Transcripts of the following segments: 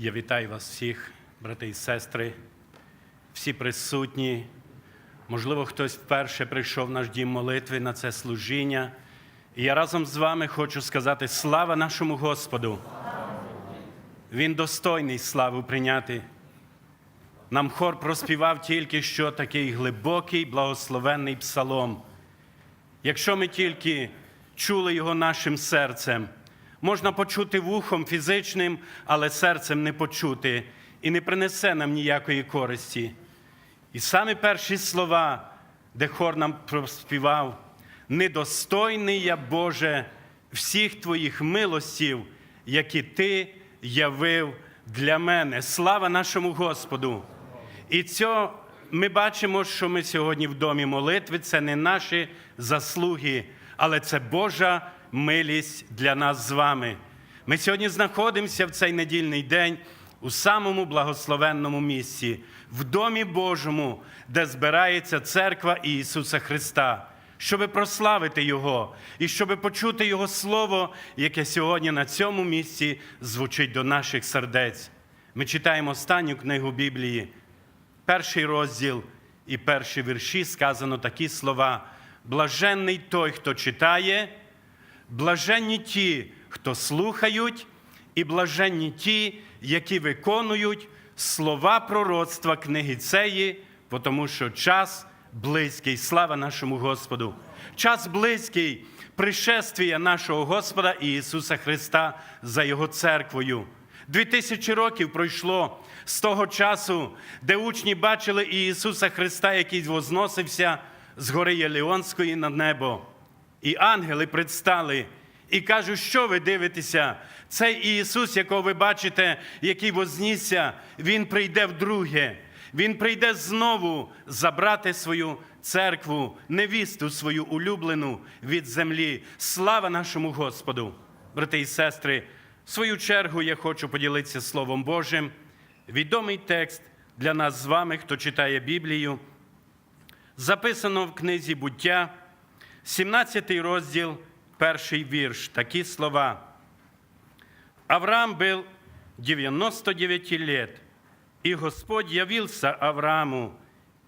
Я вітаю вас всіх, брати і сестри, всі присутні. Можливо, хтось вперше прийшов в наш дім молитви на це служіння. І я разом з вами хочу сказати слава нашому Господу. Він достойний славу прийняти. Нам хор проспівав тільки що такий глибокий, благословенний псалом. Якщо ми тільки чули його нашим серцем, можна почути вухом фізичним, але серцем не почути і не принесе нам ніякої користі. І саме перші слова, де хор нам проспівав, недостойний я, Боже, всіх твоїх милостів, які ти явив для мене. Слава нашому Господу! І цього ми бачимо, що ми сьогодні в домі молитви це не наші заслуги, але це Божа милість для нас з вами. Ми сьогодні знаходимося в цей недільний день у самому благословенному місці, в домі Божому, де збирається церква Ісуса Христа, щоб прославити Його і щоб почути Його Слово, яке сьогодні на цьому місці звучить до наших сердець. Ми читаємо останню книгу Біблії, перший розділ і перші вірші сказано такі слова: блаженний той, хто читає, блаженні ті, хто слухають, і блаженні ті, які виконують слова пророцтва книги цієї, тому що час близький. Слава нашому Господу! Час близький пришествія нашого Господа Ісуса Христа за Його церквою. Дві тисячі років пройшло з того часу, де учні бачили Ісуса Христа, який возносився з гори Єліонської на небо. І ангели предстали і кажуть, що ви дивитеся? Цей Ісус, якого ви бачите, який вознісся, Він прийде вдруге. Він прийде знову забрати свою церкву, невісту свою улюблену від землі. Слава нашому Господу! Брати і сестри, в свою чергу я хочу поділитися Словом Божим. Відомий текст для нас з вами, хто читає Біблію, записано в книзі буття, 17 розділ, перший вірш, такі слова. Авраам был 99 лет, и Господь явился Аврааму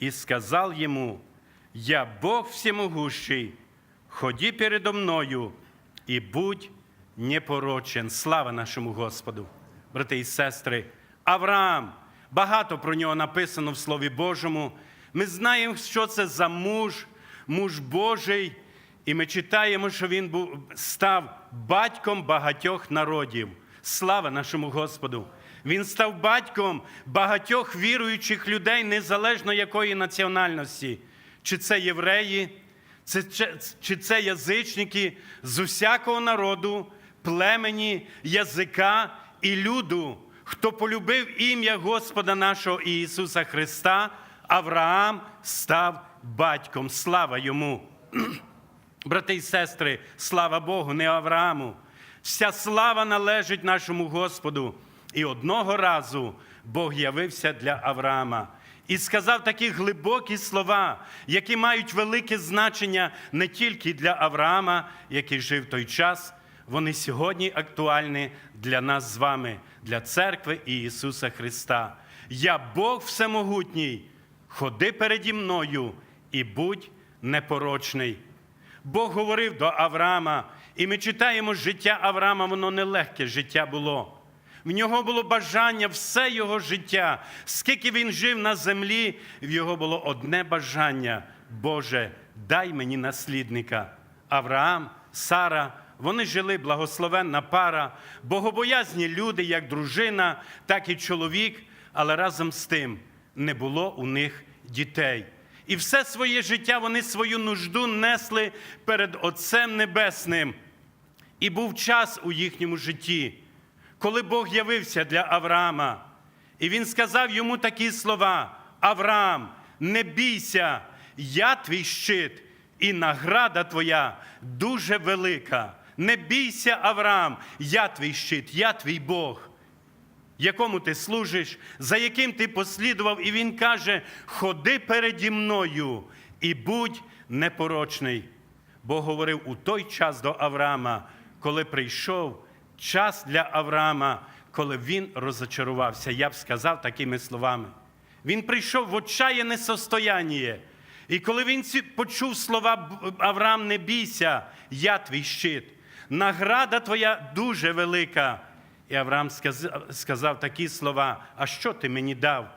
и сказал ему, «Я Бог всемогущий, ходи передо мною і будь непорочен». Слава нашому Господу, брати і сестри. Авраам, багато про нього написано в Слові Божому. Ми знаємо, що це за муж, муж Божий, і ми читаємо, що він був, став батьком багатьох народів. Слава нашому Господу! Він став батьком багатьох віруючих людей, незалежно якої національності, чи це євреї, чи це язичники з усякого народу, племені, язика і люду, хто полюбив ім'я Господа нашого Ісуса Христа, Авраам став батьком. Слава йому! Брати і сестри, слава Богу, не Аврааму. Вся слава належить нашому Господу. І одного разу Бог явився для Авраама і сказав такі глибокі слова, які мають велике значення не тільки для Авраама, який жив той час, вони сьогодні актуальні для нас з вами, для церкви і Ісуса Христа. Я Бог всемогутній, ходи переді мною і будь непорочний. Бог говорив до Авраама, і ми читаємо життя Авраама, воно нелегке життя було. В нього було бажання все його життя. Скільки він жив на землі, в його було одне бажання: Боже, дай мені наслідника. Авраам, Сара, вони жили благословенна пара, богобоязні люди, як дружина, так і чоловік, але разом з тим не було у них дітей. І все своє життя вони свою нужду несли перед Отцем Небесним. І був час у їхньому житті, коли Бог явився для Авраама, і він сказав йому такі слова: Авраам, не бійся, я твій щит, і награда твоя дуже велика. Не бійся, Авраам, я твій щит, я твій Бог якому ти служиш, за яким ти послідував, і він каже: Ходи переді мною і будь непорочний. Бог говорив у той час до Авраама, коли прийшов час для Авраама, коли він розочарувався, я б сказав такими словами. Він прийшов в отчаяне состояння. І коли він почув слова Авраам, не бійся, я твій щит, награда твоя дуже велика. І Авраам сказав, такі слова: А що ти мені дав?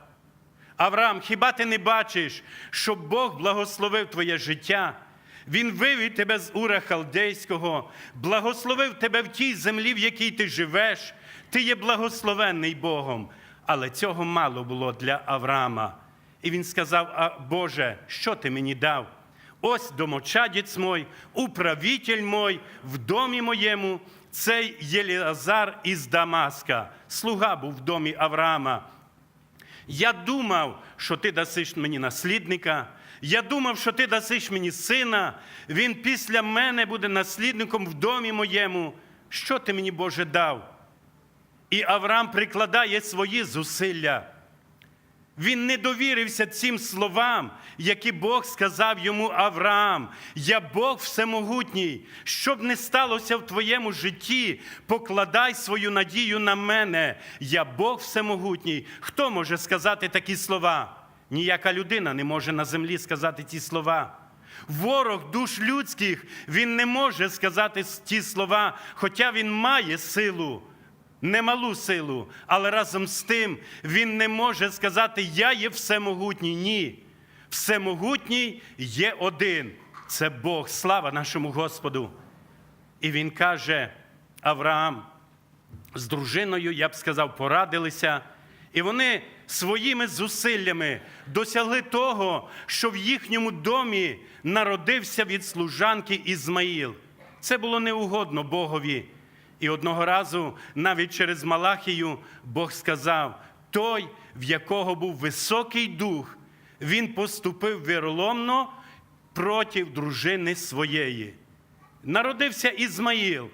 Авраам, хіба ти не бачиш, що Бог благословив твоє життя? Він вивів тебе з Ура Халдейського, благословив тебе в тій землі, в якій ти живеш. Ти є благословенний Богом. Але цього мало було для Авраама. І він сказав: а, Боже, що ти мені дав? Ось домочадець мой, управитель мой в домі моєму, цей Єліазар із Дамаска. Слуга був в домі Авраама. Я думав, що ти дасиш мені наслідника. Я думав, що ти дасиш мені сина. Він після мене буде наслідником в домі моєму. Що ти мені, Боже, дав? І Авраам прикладає свої зусилля. Він не довірився цим словам, які Бог сказав йому Авраам. Я Бог всемогутній. Щоб не сталося в твоєму житті, покладай свою надію на мене. Я Бог всемогутній. Хто може сказати такі слова? Ніяка людина не може на землі сказати ті слова. Ворог душ людських, він не може сказати ті слова, хоча він має силу немалу силу, але разом з тим він не може сказати, я є всемогутній. Ні. Всемогутній є один. Це Бог, слава нашому Господу. І він каже: Авраам, з дружиною, я б сказав, порадилися, і вони своїми зусиллями досягли того, що в їхньому домі народився від служанки Ізмаїл. Це було неугодно Богові. І одного разу, навіть через Малахію, Бог сказав: той, в якого був високий дух, він поступив віроломно проти дружини своєї. Народився Ізмаїл.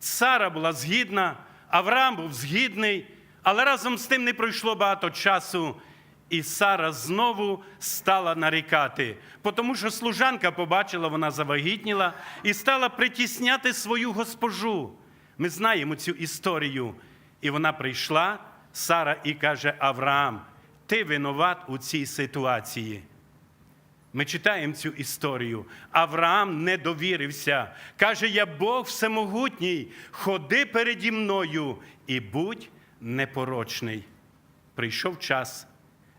Сара була згідна, Авраам був згідний, але разом з тим не пройшло багато часу. І Сара знову стала нарікати, тому що служанка побачила, вона завагітніла і стала притісняти свою госпожу. Ми знаємо цю історію. І вона прийшла, Сара, і каже: Авраам, ти винуват у цій ситуації. Ми читаємо цю історію. Авраам не довірився. Каже: Я Бог всемогутній, ходи переді мною і будь непорочний. Прийшов час.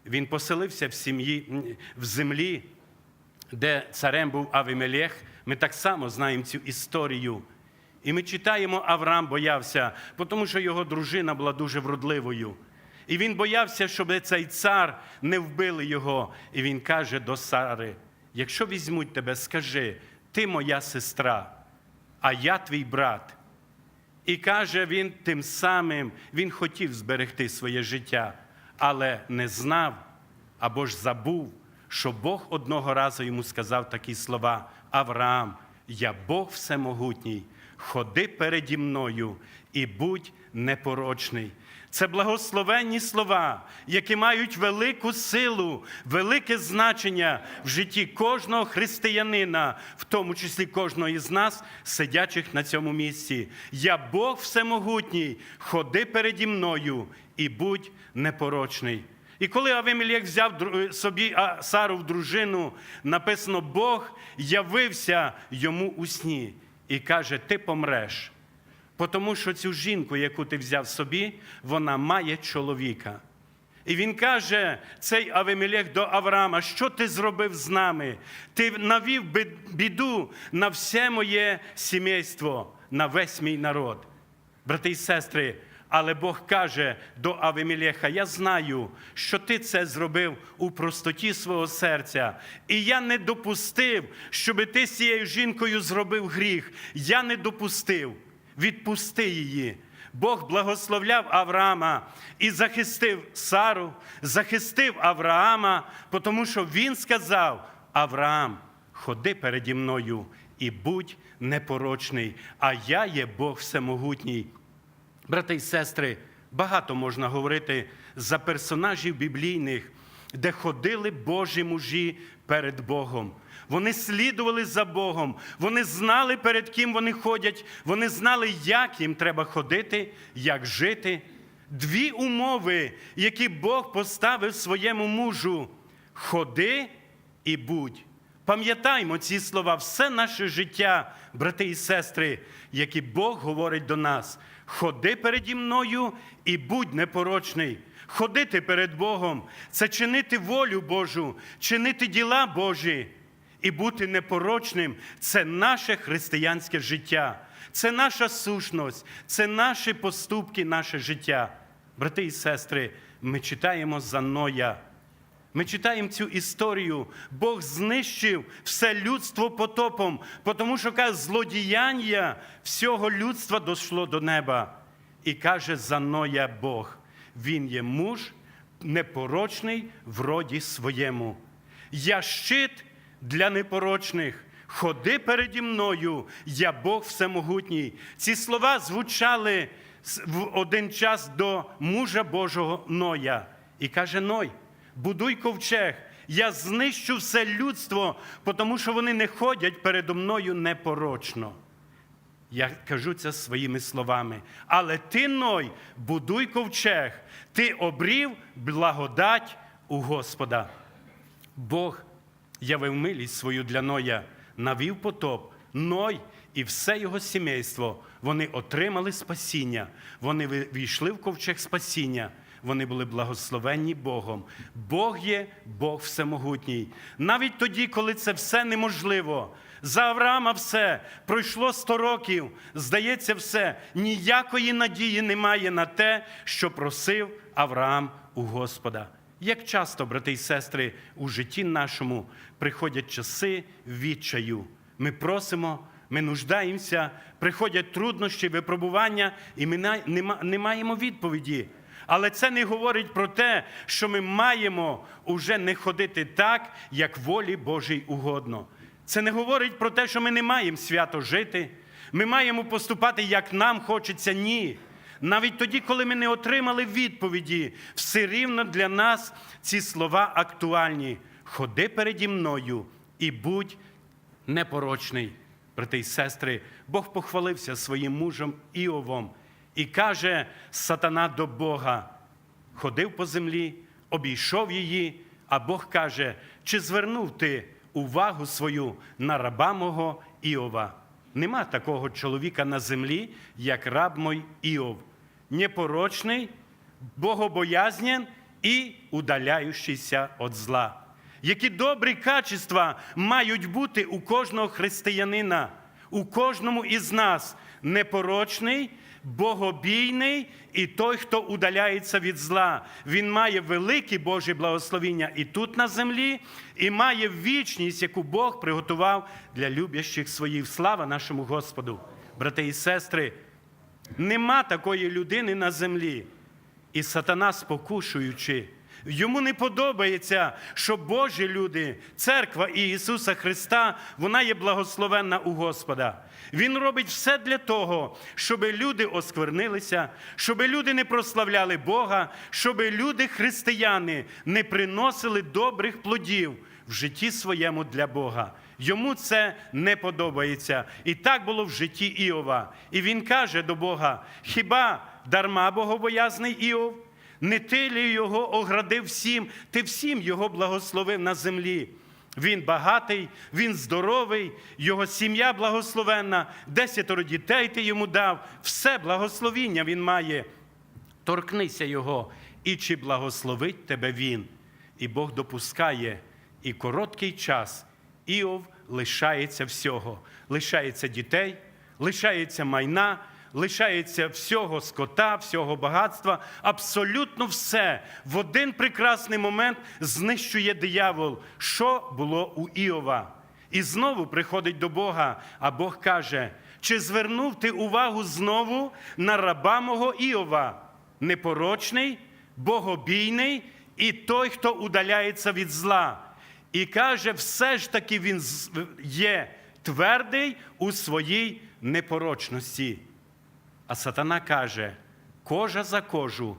Він поселився в сім'ї в землі, де царем був Авімелех. Ми так само знаємо цю історію. І ми читаємо, Авраам боявся, тому що його дружина була дуже вродливою. І він боявся, щоб цей цар не вбили його. І він каже до Сари: якщо візьмуть тебе, скажи, ти моя сестра, а я твій брат. І каже він тим самим, він хотів зберегти своє життя, але не знав або ж забув, що Бог одного разу йому сказав такі слова: Авраам, я Бог всемогутній, ходи переді мною і будь непорочний. Це благословенні слова, які мають велику силу, велике значення в житті кожного християнина, в тому числі кожного із нас, сидячих на цьому місці. Я Бог всемогутній, ходи переді мною і будь непорочний. І коли Авимелєх взяв собі Сару в дружину, написано, Бог явився йому у сні і каже: Ти помреш. Тому що цю жінку, яку ти взяв собі, вона має чоловіка. І він каже, цей Авимілех до Авраама, що ти зробив з нами? Ти навів біду на все моє сімейство, на весь мій народ. Брати і сестри, але Бог каже до Авимелеха: Я знаю, що ти це зробив у простоті свого серця. І я не допустив, щоб ти з цією жінкою зробив гріх. Я не допустив. Відпусти її. Бог благословляв Авраама і захистив Сару, захистив Авраама, тому що він сказав: Авраам, ходи переді мною і будь непорочний, а я є Бог всемогутній. Брати і сестри, багато можна говорити за персонажів біблійних, де ходили Божі мужі перед Богом. Вони слідували за Богом, вони знали, перед ким вони ходять, вони знали, як їм треба ходити, як жити. дві умови, які Бог поставив своєму мужу: ходи і будь. Пам'ятаймо ці слова, все наше життя, брати і сестри, які Бог говорить до нас. Ходи переді мною і будь непорочний. Ходити перед Богом це чинити волю Божу, чинити діла Божі і бути непорочним це наше християнське життя, це наша сущність, це наші поступки, наше життя. Брати і сестри, ми читаємо за Ноя. Ми читаємо цю історію. Бог знищив все людство потопом, тому що каже, злодіяння всього людства дійшло до неба. І каже за Ноя Бог. Він є муж непорочний в роді своєму. Я щит для непорочних. Ходи переді мною, я Бог всемогутній. Ці слова звучали в один час до мужа Божого Ноя. І каже Ной, будуй ковчег, я знищу все людство, тому що вони не ходять передо мною непорочно. Я кажу це своїми словами. Але ти, Ной, будуй ковчег, ти обрів благодать у Господа. Бог явив милість свою для Ноя, навів потоп. Ной і все його сімейство вони отримали спасіння. Вони війшли в ковчег спасіння. Вони були благословенні Богом. Бог є Бог всемогутній. Навіть тоді, коли це все неможливо. За Авраама все пройшло 100 років. Здається, все ніякої надії немає на те, що просив Авраам у Господа. Як часто, брати і сестри, у житті нашому приходять часи відчаю. Ми просимо, ми нуждаємося, приходять труднощі, випробування, і ми не маємо відповіді. Але це не говорить про те, що ми маємо уже не ходити так, як волі Божій угодно. Це не говорить про те, що ми не маємо свято жити. Ми маємо поступати, як нам хочеться, ні. Навіть тоді, коли ми не отримали відповіді, все рівно для нас ці слова актуальні. Ходи переді мною і будь непорочний. Брати і сестри, Бог похвалився своїм мужем Іовом і каже сатана до Бога: ходив по землі, обійшов її, а Бог каже: чи звернув ти увагу свою на раба мого Іова? Нема такого чоловіка на землі, як раб мой Іов, непорочний, богобоязнен і удаляючийся від зла. Які добрі качества мають бути у кожного християнина, у кожному із нас непорочний, богобійний і той, хто удаляється від зла. Він має великі Божі благословіння і тут на землі, і має вічність, яку Бог приготував для любящих своїх. Слава нашому Господу, брати і сестри. Нема такої людини на землі. І сатана, спокушуючи, йому не подобається, що Божі люди, церква і Ісуса Христа, вона є благословенна у Господа. Він робить все для того, щоб люди осквернилися, щоб люди не прославляли Бога, щоб люди, християни, не приносили добрих плодів в житті своєму для Бога. Йому це не подобається. І так було в житті Іова. І він каже до Бога: хіба дарма богобоязний Іов? Не ти лі його оградив всім, ти всім його благословив на землі. Він багатий, він здоровий, його сім'я благословенна, десятеро дітей ти йому дав, все благословіння він має. Торкнися його, і чи благословить тебе він. І Бог допускає, і короткий час Іов лишається всього, лишається дітей, лишається майна, лишається всього скота, всього багатства, абсолютно все в один прекрасний момент знищує диявол, що було у Іова. І знову приходить до Бога, а Бог каже: чи звернув ти увагу знову на раба мого Іова? непорочний, богобійний і той, хто удаляється від зла. І каже, все ж таки він є твердий у своїй непорочності. А сатана каже: кожа за кожу,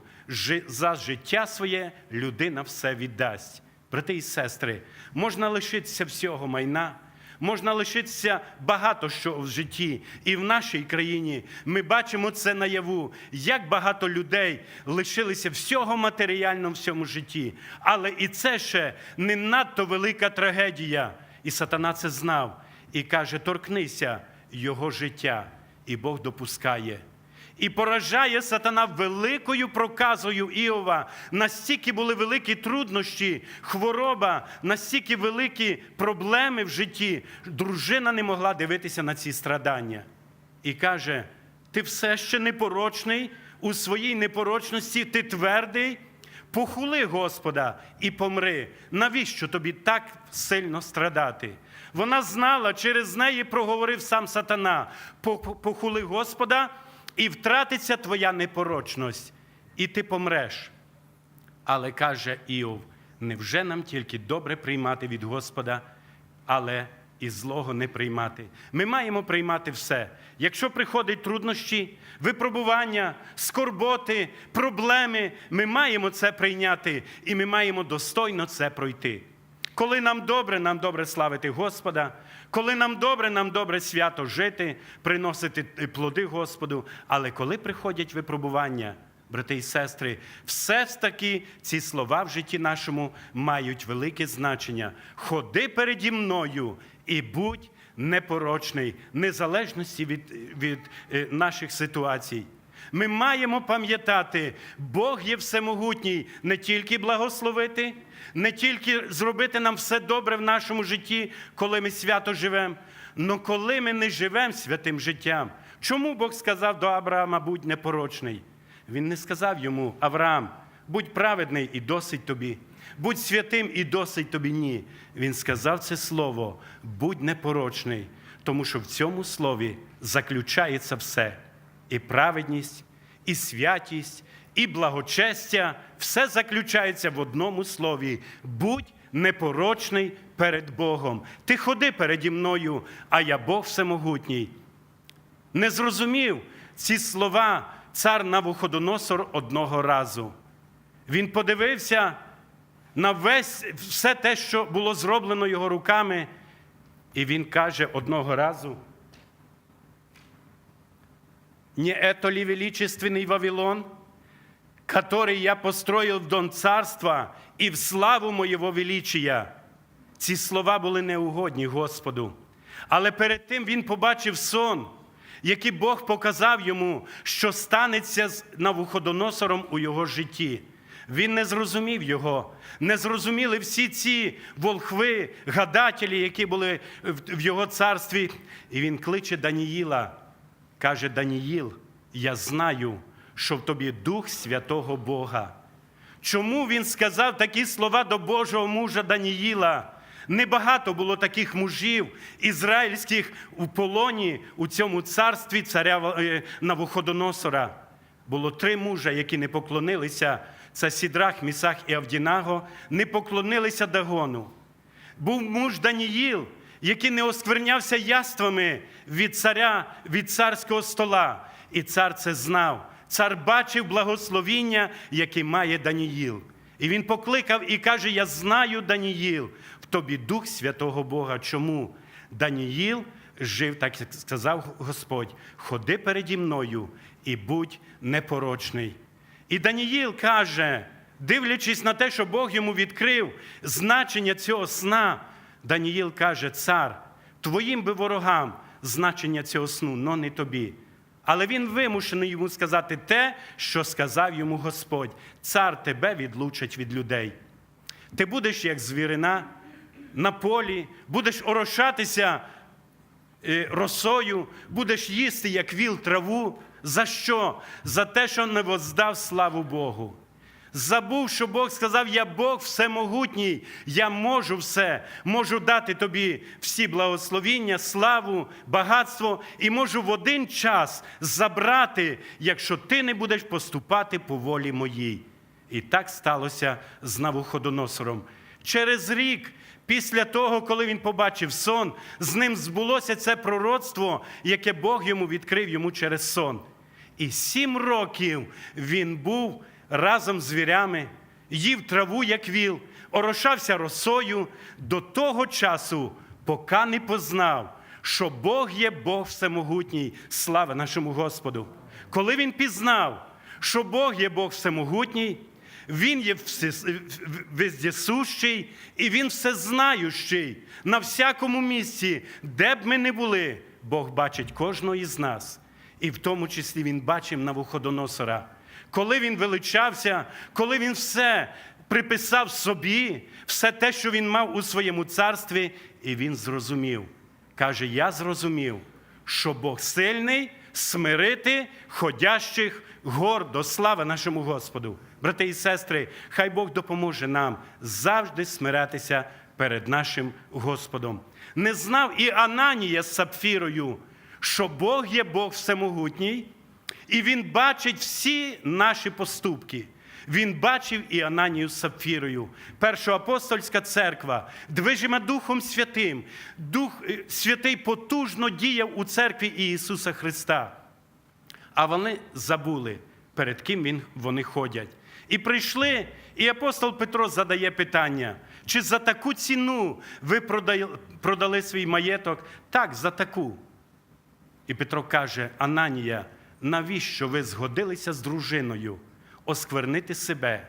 за життя своє людина все віддасть. Брати і сестри, можна лишитися всього майна, Можна лишитися багато що в житті, і в нашій країні ми бачимо це наяву, як багато людей лишилися всього матеріального в цьому житті. Але і це ще не надто велика трагедія. І сатана це знав і каже: торкнися його життя, і Бог допускає. І поражає сатана великою проказою Іова. Настільки були великі труднощі, хвороба, настільки великі проблеми в житті. Дружина не могла дивитися на ці страдання. І каже: ти все ще непорочний, у своїй непорочності ти твердий. Похули Господа і помри. Навіщо тобі так сильно страдати? Вона знала, через неї проговорив сам сатана: похули Господа, і втратиться твоя непорочність, і ти помреш. Але каже Іов: невже нам тільки добре приймати від Господа, але і злого не приймати? Ми маємо приймати все. Якщо приходять труднощі, випробування, скорботи, проблеми, ми маємо це прийняти і ми маємо достойно це пройти. Коли нам добре, нам добре славити Господа. Коли нам добре, нам добре свято жити, приносити плоди Господу. Але коли приходять випробування, брати і сестри, все ж таки ці слова в житті нашому мають велике значення. Ходи переді мною і будь непорочний, незалежності від, від е, наших ситуацій. Ми маємо пам'ятати, Бог є всемогутній не тільки благословити, не тільки зробити нам все добре в нашому житті, коли ми свято живемо, але коли ми не живемо святим життям. Чому Бог сказав до Авраама, будь непорочний? Він не сказав йому, Авраам, будь праведний і досить тобі, будь святим і досить тобі ні. Він сказав це слово, будь непорочний, тому що в цьому слові заключається все і праведність, і святість, і благочестя все заключається в одному слові: будь непорочний перед Богом. Ти ходи переді мною, а я Бог всемогутній. Не зрозумів ці слова цар Навуходоносор одного разу. Він подивився на весь все те, що було зроблено його руками, і він каже одного разу. Не это ли величественный Вавилон, который я построил в дом царства и в славу моєго величия? Ці слова були неугодні Господу. Але перед тим він побачив сон, який Бог показав йому, що станеться з Навуходоносором у його житті. Він не зрозумів його, не зрозуміли всі ці волхви, гадателі, які були в в його царстві. І він кличе Даніїла, каже Даніїл, я знаю, що в тобі Дух Святого Бога. Чому він сказав такі слова до Божого мужа Даніїла? Небагато було таких мужів ізраїльських у полоні у цьому царстві царя е, Навуходоносора. Було три мужа, які не поклонилися. Це Сідрах, Місах і Авдінаго, не поклонилися Дагону. Був муж Даніїл, який не осквернявся яствами від царя, від царського стола. І цар це знав. Цар бачив благословіння, яке має Даніїл. І він покликав і каже: Я знаю, Даніїл, в тобі Дух Святого Бога. Чому? Даніїл жив, так як сказав Господь, ходи переді мною і будь непорочний. І Даніїл каже, дивлячись на те, що Бог йому відкрив значення цього сна, Даніїл каже: Цар, твоїм би ворогам значення цього сну, но не тобі. Але він вимушений йому сказати те, що сказав йому Господь: Цар тебе відлучить від людей. Ти будеш як звірина на полі, будеш орошатися е, росою, будеш їсти, як віл траву. За що? За те, що не воздав славу Богу. Забув, що Бог сказав: Я Бог всемогутній, я можу все, можу дати тобі всі благословіння, славу, багатство і можу в один час забрати, якщо ти не будеш поступати по волі моїй. І так сталося з Навуходоносором. Через рік, після того, коли він побачив сон, з ним збулося це пророцтво, яке Бог йому відкрив йому через сон. І сім років він був разом з звірями, їв траву, як віл, орошався росою до того часу, поки не познав, що Бог є Бог всемогутній, слава нашому Господу. Коли він пізнав, що Бог є Бог всемогутній, Він є вездесущий і Він всезнаючий на всякому місці, де б ми не були, Бог бачить кожного із нас. І в тому числі Він бачив Навуходоносора. Коли він величався, коли він все приписав собі, все те, що він мав у своєму царстві, і він зрозумів. Каже: Я зрозумів, що Бог сильний смирити ходящих гордо. Слава нашому Господу. Брати і сестри, хай Бог допоможе нам завжди смирятися перед нашим Господом. Не знав і Ананія з Сапфірою, що Бог є Бог всемогутній, і він бачить всі наші поступки. Він бачив і Ананію з Сапфірою, першоапостольська церква, движима Духом Святим. Дух е, Святий потужно діяв у церкві Ісуса Христа. А вони забули, перед ким він, вони ходять. І прийшли, і апостол Петро задає питання: чи за таку ціну ви продали, продали свій маєток? Так, за таку. І Петро каже: Ананія, навіщо ви згодилися з дружиною осквернити себе?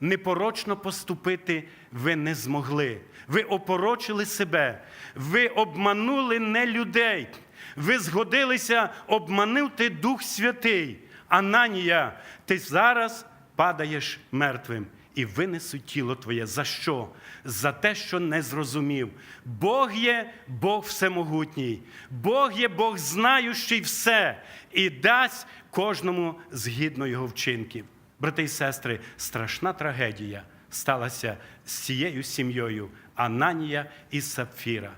Непорочно поступити ви не змогли. Ви опорочили себе, ви обманули не людей. Ви згодилися обманути Дух Святий. Ананія, ти зараз падаєш мертвим і винесуть тіло твоє. За що? За те, що не зрозумів. Бог є Бог всемогутній, Бог є Бог знаючий все і дасть кожному згідно його вчинків. Брати і сестри, страшна трагедія сталася з цією сім'єю Ананія і Сапфіра.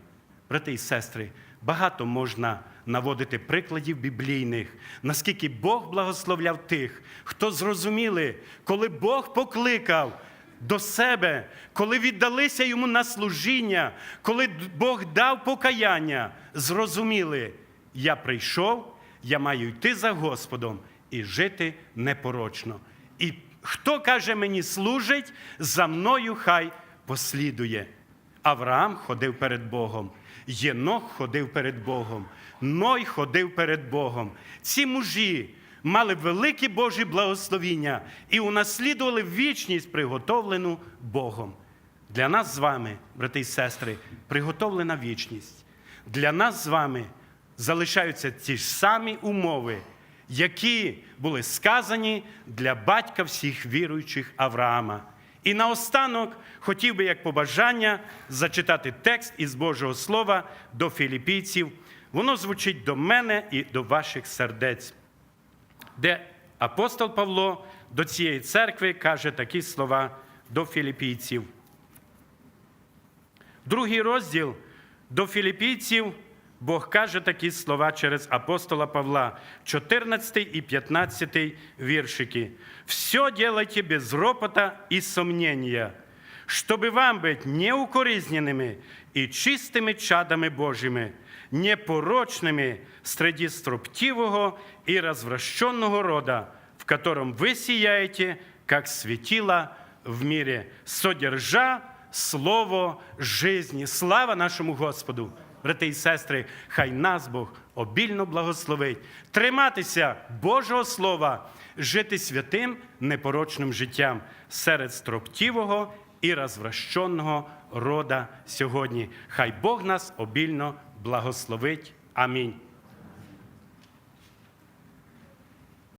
Брати і сестри, багато можна наводити прикладів біблійних, наскільки Бог благословляв тих, хто зрозуміли, коли Бог покликав до себе, коли віддалися йому на служіння, коли Бог дав покаяння, зрозуміли, я прийшов, я маю йти за Господом і жити непорочно. І хто каже мені служить, за мною хай послідує. Авраам ходив перед Богом, Єнох ходив перед Богом, Ной ходив перед Богом. Ці мужі мали великі Божі благословіння і унаслідували вічність, приготовлену Богом. Для нас з вами, брати і сестри, приготовлена вічність. Для нас з вами залишаються ті ж самі умови, які були сказані для батька всіх віруючих Авраама. І наостанок хотів би як побажання зачитати текст із Божого Слова до філіпійців Воно звучить до мене і до ваших сердець, де апостол Павло до цієї церкви каже такі слова до філіпійців. Другий розділ до філіпійців Бог каже такі слова через апостола Павла, 14 і 15 віршики. «Все делайте без ропота и сомнения, чтобы вам быть неукоризненными и чистыми чадами Божьими, непорочными среди строптивого и развращенного рода, в котором вы сияете, как светило в мире, содержа слово жизни. Слава нашому Господу! Брати і сестри, хай нас Бог обільно благословить, триматися Божого Слова, жити святим непорочним життям серед строптівого і розвращеного рода сьогодні. Хай Бог нас обільно благословить. Амінь.